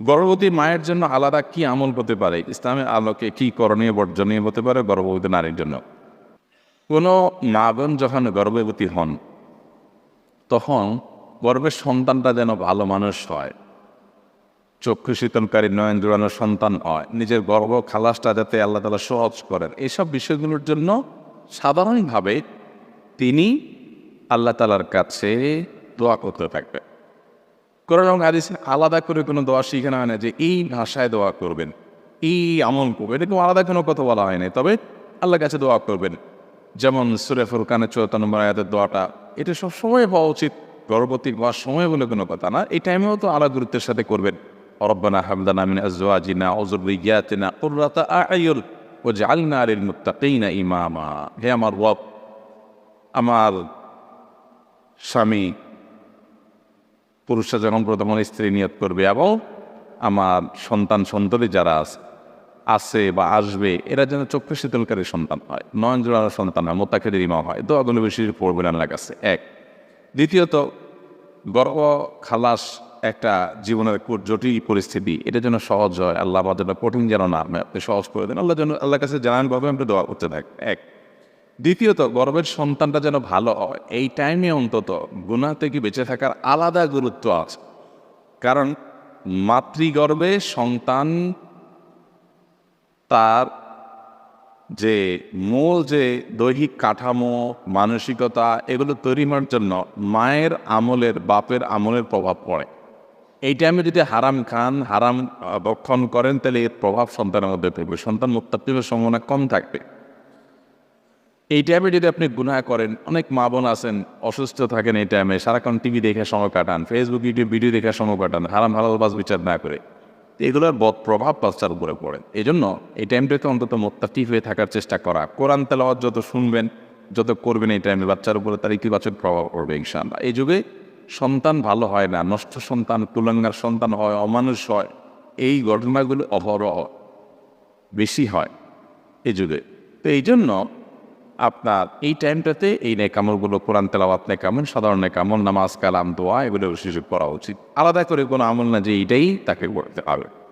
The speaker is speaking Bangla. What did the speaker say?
গর্ভবতী মায়ের জন্য আলাদা কি আমল হতে পারে? ইসলামের আলোকে কি করণীয়, বর্জনীয় হতে পারে গর্ভবতী নারীর জন্য? কোনো বোন যখন গর্ভবতী হন, তখন গর্ভের সন্তানটা যেন ভালো মানুষ হয়, চক্ষু শীতলকারী, নয়ন জোড়ানো সন্তান হয়, নিজের গর্ভ খালাসটা যাতে আল্লাহ তালা সহজ করেন এইসব বিষয়গুলোর জন্য সাধারণভাবে তিনি আল্লাহ তালার কাছে দোয়া করতে থাকবে কোরআন এবং হাদিসে আলাদা করে কোনো দোয়া শিখানো হয় না যে, এই ভাষায় দোয়া করবেন, এই আমল করবেন। এরকম আলাদা কোনো কথা বলা হয় না তবে আল্লাহর কাছে দোয়া করবেন। যেমন সুরে ফুরকানের চৌতান্ন নম্বর আয়াতের দোয়াটা, এটা সব সময় হওয়া উচিত। গর্ভবতী হওয়ার সময় বলে কোনো কথা না। এই টাইমেও তো আলাদা গুরুত্বের সাথে করবেন। রব্বানা হামদানা মিন আজওয়াজিনা ওজুরিয়াতিনা কুররাতা আয়ুল ও জালনা লিল মুত্তাকিনা ইমামা। হে আমার রব, আমার স্বামী পুরুষরা যখন প্রথম স্ত্রী নিয়ত করবে এবং আমার সন্তান সন্ততি যারা আছে আছে বা আসবে, এরা যেন চক্ষু শীতলকারী সন্তান হয় নয়ন জোড়ানো সন্তান হয়, মোত্তাকেদের ইমা হয় দোয়াগুলো বেশি পড়বেন আল্লাহ কাছে। এক। দ্বিতীয়ত, গর্ব, খালাস একটা জীবনের জটিল পরিস্থিতি, এটা যেন সহজ হয়, আল্লাহ আমাদের কঠিন যেন না আপনি সহজ করে দেন, আল্লাহ যেন, আল্লাহর কাছে জানান ভাবে আমরা দোয়া করতে থাকি এক। দ্বিতীয়ত গর্ভের সন্তানটা যেন ভালো হয়। এই টাইমে অন্তত গুণা থেকে বেঁচে থাকার আলাদা গুরুত্ব আছে। কারণ মাতৃগর্ভে সন্তান তার যে মূল যে দৈহিক কাঠামো মানসিকতা এগুলো তৈরি হওয়ার জন্য মায়ের আমলের বাপের আমলের প্রভাব পড়ে। এই টাইমে যদি হারাম খান হারাম আহ, ভক্ষণ করেন তাহলে এর প্রভাব সন্তানের মধ্যে থাকবে সন্তান মুক্তাত্মীয় সম্ভাবনা কম থাকবে। এই টাইমে যদি আপনি গুনাহ করেন, অনেক মা বোন আছেন, অসুস্থ থাকেন এই টাইমে সারাক্ষণ টিভি দেখে সময় কাটান ফেসবুক ইউটিউব ভিডিও দেখে সময় কাটান, হারাম হালাল বাস বিচার না করে। এগুলোর বদ প্রভাব বাচ্চার উপরে পড়ে। এই জন্য এই টাইমটাতে অন্তত মোত্তাটিভ হয়ে থাকার চেষ্টা করা। কোরআন তেলাওয়াত যত শুনবেন, যত করবেন এই টাইমে বাচ্চার উপরে তার ইতিবাচক প্রভাব পড়বে ইনশাআল্লাহ। এই যুগে সন্তান ভালো হয় না, নষ্ট সন্তান তুলঙ্গার সন্তান হয়, অমানুষ হয়, এই ঘটনাগুলো অহরহ বেশি হয় এই যুগে। তো এই জন্য আপনার এই টাইমটাতে এই নেকামলগুলো কোরআন তেলাওয়াত নেকামল, সাধারণ নেকামল, নামাজ, কালাম, দোয়া, এগুলো সুযোগ করা উচিত। আলাদা করে কোনো আমল না যে এইটাই তাকে করতে হবে।